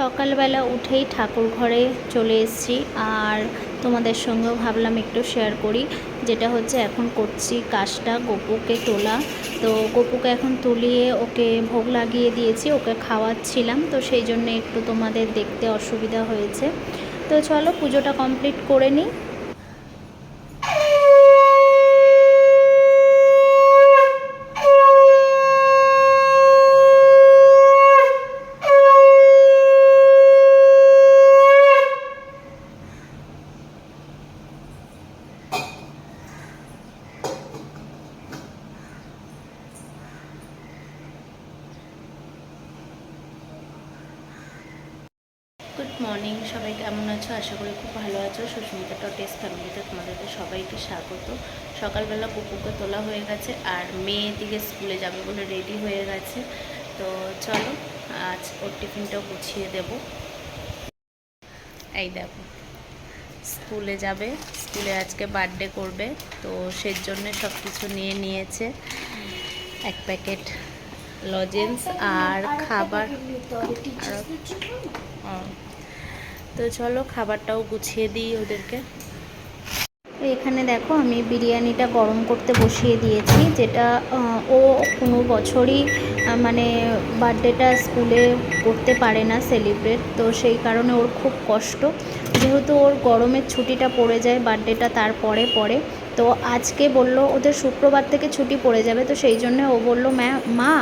সকালবেলা উঠেই ঠাকুর ঘরে চলে এসেছি। আর তোমাদের সঙ্গেও ভাবলাম একটু শেয়ার করি, যেটা হচ্ছে এখন করছি কাজটা গপুকে তোলা। তো গপুকে এখন তুলিয়ে ওকে ভোগ লাগিয়ে দিয়েছি, ওকে খাওয়াচ্ছিলাম। তো সেই জন্য একটু তোমাদের দেখতে অসুবিধা হয়েছে। তো চলো পুজোটা কমপ্লিট করে নিই। মর্নিং সবাই কেমন আছো? আশা করি খুব ভালো আছো। সুস্মিতা টটেস ফ্যামিলিতে তোমাদেরকে সবাইকে স্বাগত। সকালবেলা কুকুরকে তোলা হয়ে গেছে আর মেয়ে দিকে স্কুলে যাবে বলে রেডি হয়ে গেছে। তো চলো আজ ওর টিফিনটাও গুছিয়ে দেব। এই দেখো স্কুলে যাবে স্কুলে আজকে বার্থডে করবে তো সেই জন্য সব কিছু নিয়ে নিয়েছে। এক প্যাকেট লজেন্স আর খাবার। আর। তো চলো খাবারটাও গুছিয়ে দিই ওদেরকে। তো এখানে দেখো আমি বিরিয়ানিটা গরম করতে বসিয়ে দিয়েছি, যেটা ও কোনো বছরই মানে বার্থডেটা স্কুলে করতে পারে না সেলিব্রেট, তো সেই কারণে ওর খুব কষ্ট। যেহেতু ওর গরমের ছুটিটা পড়ে যায়, বার্থডেটা তারপরে পরে তো আজকে বলল ওদের শুক্রবার থেকে ছুটি পড়ে যাবে, তো সেই জন্য ও বলল ম্যাম মা,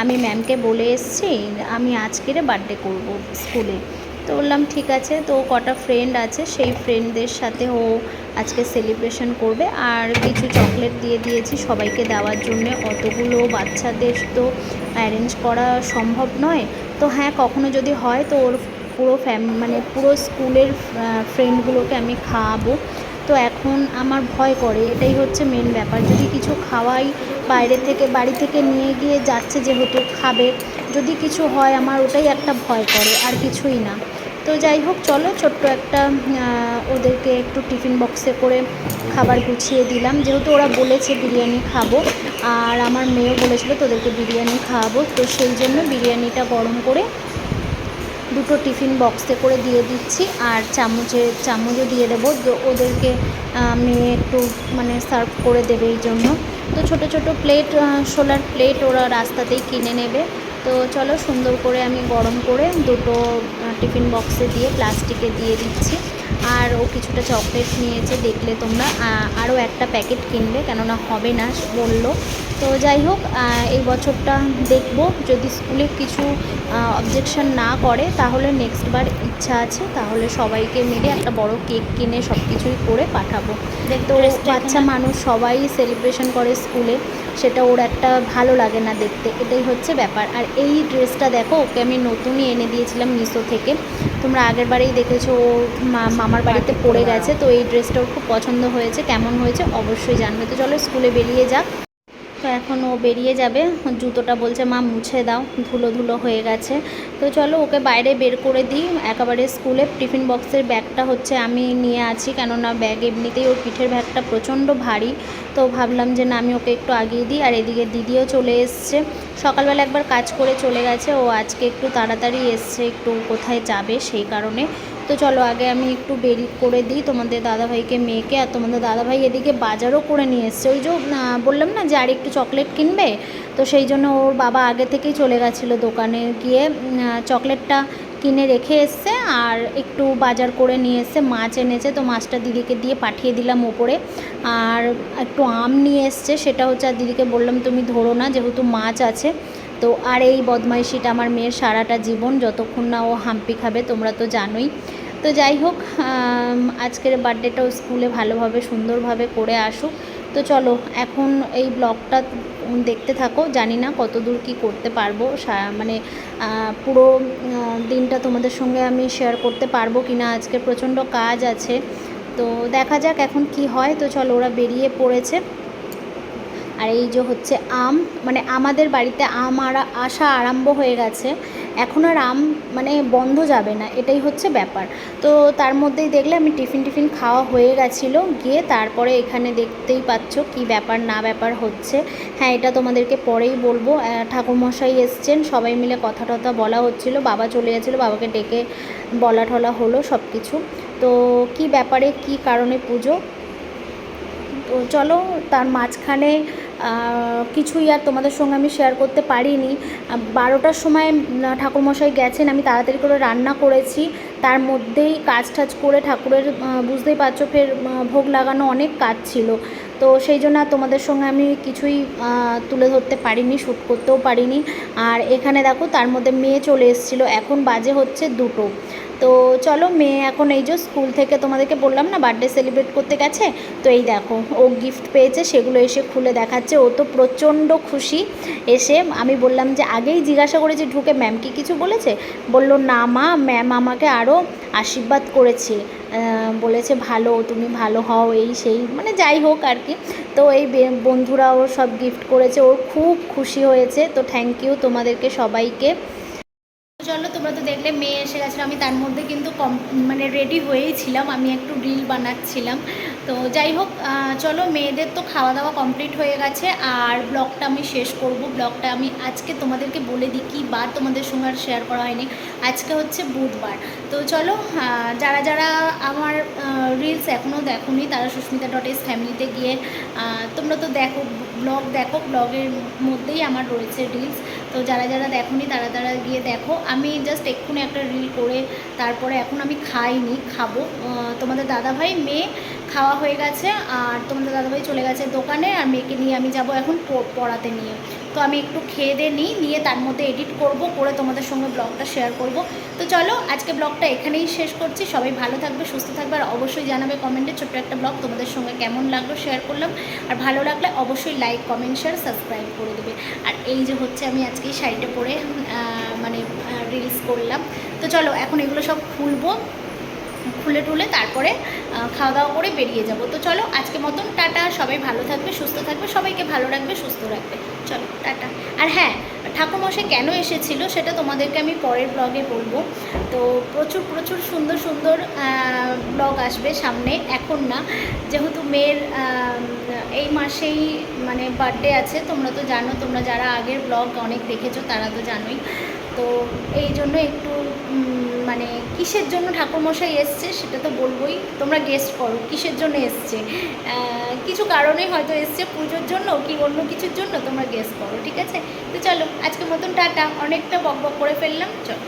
আমি ম্যামকে বলে এসছি, আমি আজকেরে বার্থডে করব স্কুলে। তো বললাম, ঠিক আছে। তো কটা ফ্রেন্ড আছে, সেই ফ্রেন্ডদের সাথে ও আজকে সেলিব্রেশন করবে। আর কিছু চকলেট দিয়ে দিয়েছি সবাইকে দেওয়ার জন্যে। অতগুলো বাচ্চাদের তো অ্যারেঞ্জ করা সম্ভব নয়। তো হ্যাঁ কখনো যদি হয় তো ওর পুরো ফ্যাম মানে পুরো স্কুলের ফ্রেন্ডগুলোকে আমি খাওয়াবো। তো এখন আমার ভয় করে, এটাই হচ্ছে মেন ব্যাপার। যদি কিছু খাওয়াই, বাইরে থেকে, বাড়ি থেকে নিয়ে গিয়ে যাচ্ছে যেহেতু খাবে, যদি কিছু হয় আমার ওটাই একটা ভয় করে, আর কিছুই না। তো যাই হোক, চলো ছোট্ট একটা ওদেরকে একটু টিফিন বক্সে করে খাবার গুছিয়ে দিলাম। যেহেতু ওরা বলেছে বিরিয়ানি খাব, আর আমার মেয়েও বলেছিল তোদেরকে বিরিয়ানি খাওয়াবো, তো সেই জন্য বিরিয়ানিটা গরম করে দুটো টিফিন বক্সে করে দিয়ে দিচ্ছি, আর চামচে, চামচও দিয়ে দেবো। ওদেরকে মেয়ে একটু মানে সার্ভ করে দেবে এই জন্য। তো ছোট ছোট প্লেট সোলার প্লেট ওরা রাস্তাতেই কিনে নেবে। তো চলো সুন্দর করে আমি গরম করে দুটো টিফিন বক্সে দিয়ে প্লাস্টিকে দিয়ে দিচ্ছি। আর ও কিছুটা চকলেট নিয়েছে দেখলে তোমরা। আরও একটা প্যাকেট কিনবে কেননা হবে না বলল। তো যাই হোক এই বছরটা দেখব। যদি স্কুলে কিছু অবজেকশন না করে তাহলে নেক্সট বার ইচ্ছা আছে তাহলে সবাইকে মিলে একটা বড় কেক কিনে সব কিছুই করে পাঠাবো। তো বাচ্চা মানুষ সবাই সেলিব্রেশন করে স্কুলে সেটা ওর একটা ভালো লাগে না দেখতে। এটাই হচ্ছে ব্যাপার। আর এই ড্রেসটা দেখো ওকে আমি নতুনই এনে দিয়েছিলাম মিশো থেকে। তোমরা আগের বারেই দেখেছ, ও মামার বাড়িতে পড়ে গেছে, তো এই ড্রেসটা খুব পছন্দ হয়েছে, কেমন হয়েছে অবশ্যই জানবে। তো চলো স্কুলে বেরিয়ে যাক। তো এখন ও বেরিয়ে যাবে। জুতোটা বলছে, মা, মুছে দাও ধুলো ধুলো হয়ে গেছে। তো চলো, ওকে বাইরে বের করে দিই। একেবারে স্কুলে টিফিন বক্সের ব্যাগটা হচ্ছে আমি নিয়ে আছি, কেননা ব্যাগ এমনিতেই ওর পিঠের ব্যাগটা প্রচণ্ড ভারী। তো ভাবলাম যে, না, আমি ওকে একটু আগিয়ে দিই। আর এদিকে দিদিও চলে এসছে। সকালবেলা একবার কাজ করে চলে গেছে। ও আজকে একটু তাড়াতাড়ি এসছে, একটু কোথায় যাবে সেই কারণে। তো চলো, আগে আমি একটু বেরি করে দিই তোমাদের দাদাভাইকে, মেয়েকে, আর তোমাদের দাদাভাই এদিকে বাজারও করে নিয়ে এসছে। ওই যে বললাম না যে আর একটু চকলেট কিনবে? তো সেই জন্য ওর বাবা আগে থেকেই চলে গেছিল দোকানে গিয়ে চকলেটটা কিনে রেখে এসছে আর একটু বাজার করে নিয়ে এসছে। মাছ এনেছে তো মাছটা দিদিকে দিয়ে পাঠিয়ে দিলাম ওপরে। আর একটু আম নিয়ে এসছে, সেটা হচ্ছে আর দিদিকে বললাম তুমি ধরো না, যেহেতু মাছ আছে। তো আর এই বদমাইশিটা আমার মেয়ের সারাটা জীবন, যতক্ষণ না ও হাম্পি খাবে, তোমরা তো জানোই। তো যাই হোক আজকের বার্থডেটাও স্কুলে ভালোভাবে, সুন্দরভাবে করে আসুক। তো চলো, এখন এই ব্লগটা দেখতে থাকো। জানি না কত দূর কী করতে পারব। মানে পুরো দিনটা তোমাদের সঙ্গে আমি শেয়ার করতে পারব কি না আজকে প্রচণ্ড কাজ আছে। তো দেখা যাক এখন কি হয়। তো চলো, ওরা বেরিয়ে পড়েছে। আর এই যে হচ্ছে আম মানে আমাদের বাড়িতে আম আরা, আসা আরম্ভ হয়ে গেছে। এখন আর আম মানে বন্ধ যাবে না, এটাই হচ্ছে ব্যাপার। তো তার মধ্যেই দেখলে আমি টিফিন টিফিন খাওয়া হয়ে গেছিল, গিয়ে তারপরে এখানে দেখতেই পাচ্ছ কি ব্যাপার না ব্যাপার হচ্ছে। হ্যাঁ এটা তোমাদেরকে পরেই বলব ঠাকুরমশাই এসছেন, সবাই মিলে কথা টথা বলা হচ্ছিল, বাবা চলে গেছিল, বাবাকে ডেকে বলা টলা হলো সব কিছু তো কি ব্যাপারে, কি কারণে পুজো? তো চলো, তার মাঝখানে কিছুই আর তোমাদের সঙ্গে আমি শেয়ার করতে পারিনি। বারোটার সময় ঠাকুরমশাই গেছেন, আমি তাড়াতাড়ি করে রান্না করেছি। তার মধ্যেই কাজ টাজ করে ঠাকুরের বুঝতেই পারছ, ফের ভোগ লাগানো অনেক কাজ ছিল। তো সেই জন্য তোমাদের সঙ্গে আমি কিছুই তুলে ধরতে পারিনি শ্যুট করতেও পারিনি। আর এখানে দেখো, তার মধ্যে মেয়ে চলে এসেছিল। এখন বাজে হচ্ছে দুটো। তো চলো মেয়ে এখন এই যে স্কুল থেকে তোমাদেরকে বললাম না বার্থডে সেলিব্রেট করতে গেছে, তো এই দেখো ও গিফট পেয়েছে, সেগুলো এসে খুলে দেখাচ্ছে, ও তো প্রচণ্ড খুশি। এসে আমি বললাম যে আগেই জিজ্ঞাসা করেছি ঢুকে ম্যাম কি কিছু বলেছে? বলল, না মা ম্যাম আমাকে আরও আশীর্বাদ করেছে। বলেছে, ভালো, তুমি ভালো হও, এই সেই। মানে যাই হোক আর কি। তো এই বন্ধুরা ওর সব গিফট করেছে ওর খুব খুশি হয়েছে। তো থ্যাংক ইউ তোমাদেরকে সবাইকে। চলো তোমরা তো দেখলে মেয়ে এসে গেছিল। আমি তার মধ্যে কিন্তু কম মানে রেডি হয়েই ছিলাম। আমি একটু রিল বানাচ্ছিলাম। তো যাই হোক চলো মেয়েদের তো খাওয়া দাওয়া কমপ্লিট হয়ে গেছে। আর ব্লগটা আমি শেষ করব। ব্লগটা আমি আজকে তোমাদেরকে বলে দিই, কী বার তোমাদের সঙ্গে আর শেয়ার করা হয়নি। আজকে হচ্ছে বুধবার। তো চলো যারা যারা আমার রিলস এখনও দেখোনি, তারা সুস্মিতা ডট এস ফ্যামিলিতে গিয়ে তোমরা তো দেখো ব্লগ দেখো। ব্লগের মধ্যেই আমার রয়েছে রিলস তো যারা যারা দেখনি, তারা তারা গিয়ে দেখো। আমি জাস্ট এক্ষুনি একটা রিল করে তারপরে এখন আমি খাইনি, খাব। তোমাদের দাদাভাই মেয়ে খাওয়া হয়ে গেছে আর তোমাদের দাদাভাই চলে গেছে দোকানে আর মেয়েকে নিয়ে আমি যাব এখন পড়াতে নিয়ে। তো আমি একটু খেয়ে দিয়ে নিই, নিয়ে তার মধ্যে এডিট করব, করে তোমাদের সঙ্গে ব্লগটা শেয়ার করব। তো চলো, আজকে ব্লগটা এখানেই শেষ করছি। সবাই ভালো থাকবে, সুস্থ থাকবে আর অবশ্যই জানাবে কমেন্টে ছোট্ট একটা ব্লগ তোমাদের সঙ্গে কেমন লাগল শেয়ার করলাম। আর ভালো লাগলে অবশ্যই লাইক কমেন্ট শেয়ার সাবস্ক্রাইব করে দেবে। আর এই যে হচ্ছে আমি আজকে শাড়িটা পরে মানে রিলস করলাম। তো চলো, এখন এগুলো সব খুলবো। খুলে টুলে তারপরে খাওয়া দাওয়া করে বেরিয়ে যাব। তো চলো আজকে মতন টাটা। সবাই ভালো থাকবে, সুস্থ থাকবে, সবাইকে ভালো রাখবে, সুস্থ রাখবে। চলো, টাটা। আর হ্যাঁ ঠাকুরমশাই কেন এসেছিল সেটা তোমাদেরকে আমি পরের ব্লগে বলব। তো প্রচুর প্রচুর সুন্দর সুন্দর ব্লগ আসবে সামনে, এখন না। যেহেতু মেয়ের এই মাসেই মানে বার্থডে আছে, তোমরা তো জানো, তোমরা যারা আগের ব্লগ অনেক দেখেছ, তারা তো জানোই। তো এই জন্য একটু মানে কিসের জন্য ঠাকুরমশাই এসছে সেটা তো বলবোই। তোমরা গেস্ট করো, কিসের জন্য এসছে? কিছু কারণে হয়তো এসছে পুজোর জন্য কি অন্য কিছুর জন্য তোমরা গেস্ট করো, ঠিক আছে? তো চলো আজকে মতন টাটা। অনেকটা বক বক করে ফেললাম, চলো।